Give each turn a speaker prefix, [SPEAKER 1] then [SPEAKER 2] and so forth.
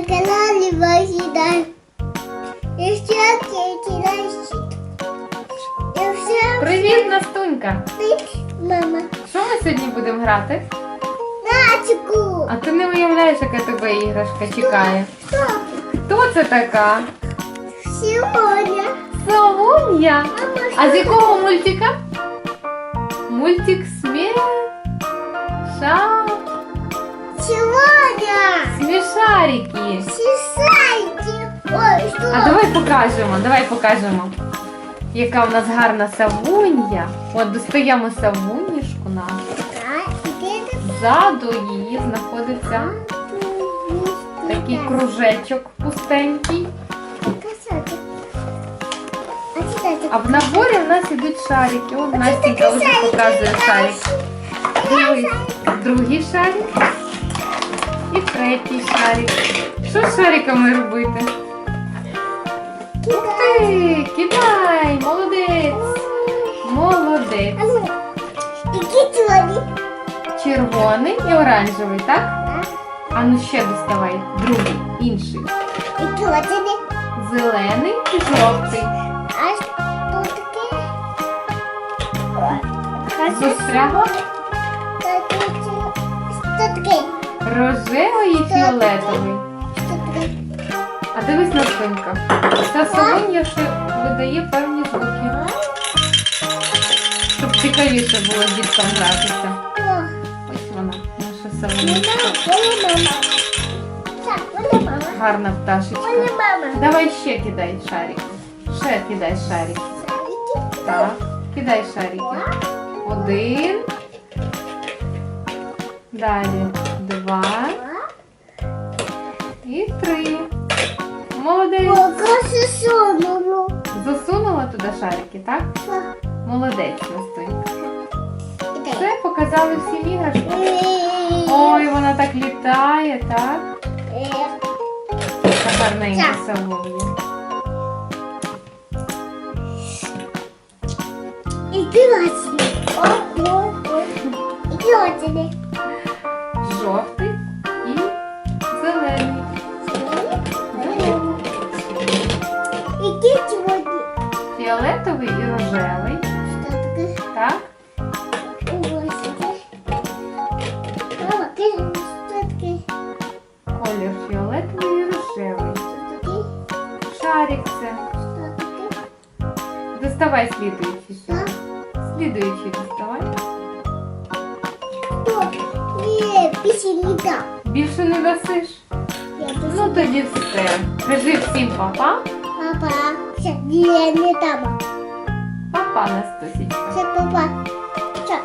[SPEAKER 1] на каналі Вагіда. І ще кидайщик. І все
[SPEAKER 2] Привіт, Настунька!
[SPEAKER 1] привіт, мама.
[SPEAKER 2] Що ми сьогодні будемо грати?
[SPEAKER 1] Начку.
[SPEAKER 2] А ти не уявляєш, яка тебе іграшка чекає.
[SPEAKER 1] Що?
[SPEAKER 2] Хто це така?
[SPEAKER 1] Сьогодні.
[SPEAKER 2] Солом'я. А з якого мультика? Мультик Смеша...
[SPEAKER 1] Сьогодні.
[SPEAKER 2] Смішарики.
[SPEAKER 1] Ой, що?
[SPEAKER 2] А давай покажемо, давай покажемо. Яка в нас гарна савунья. От достаємо савунішку нашу. Ззаду її знаходиться такий кружечок пустенький.
[SPEAKER 1] А
[SPEAKER 2] в наборі в нас ідуть шарики. От Настенька вже показує шарик. Дивись, другий шарик третій шарик. Що з шариками робити? Ух ти, кидай, молодець. Молодець.
[SPEAKER 1] А ну.
[SPEAKER 2] Червоний і оранжевий, так? А ну ще доставай. Другий, інший.
[SPEAKER 1] І сьогодні?
[SPEAKER 2] Зелений і жовтий.
[SPEAKER 1] А що таке?
[SPEAKER 2] Застрягло
[SPEAKER 1] Що таке?
[SPEAKER 2] Рожевий і фіолетовий. А дивись на спинка. Ця солонья ще видає певні звуки, щоб цікавіше було діткам гратися. Ось вона, наша
[SPEAKER 1] мама.
[SPEAKER 2] Гарна пташечка. Давай ще кидай шарик. Ще кидай шарик. Так, кидай шарики. Один. Далі два і три. Молодець. Засунула туди шарики, так? Молодець, Настунька. Все, показали всім іграшки.
[SPEAKER 1] Ой,
[SPEAKER 2] Ой, вона так літає, так? Така гарненька. Солом'я.
[SPEAKER 1] І класні. О, о, о. І класні. Які сьогодні?
[SPEAKER 2] Фіолетовий і рожевий.
[SPEAKER 1] Що таке?
[SPEAKER 2] Так? Колір фіолетовий і рожевий. Шарик це. Доставай слідуючий. Слідуючий доставай.
[SPEAKER 1] Більше не
[SPEAKER 2] більше Ну тоді все. Кажи всім папа
[SPEAKER 1] папа. Все, не там.
[SPEAKER 2] Папа Настусечка.
[SPEAKER 1] Все, папа. Все.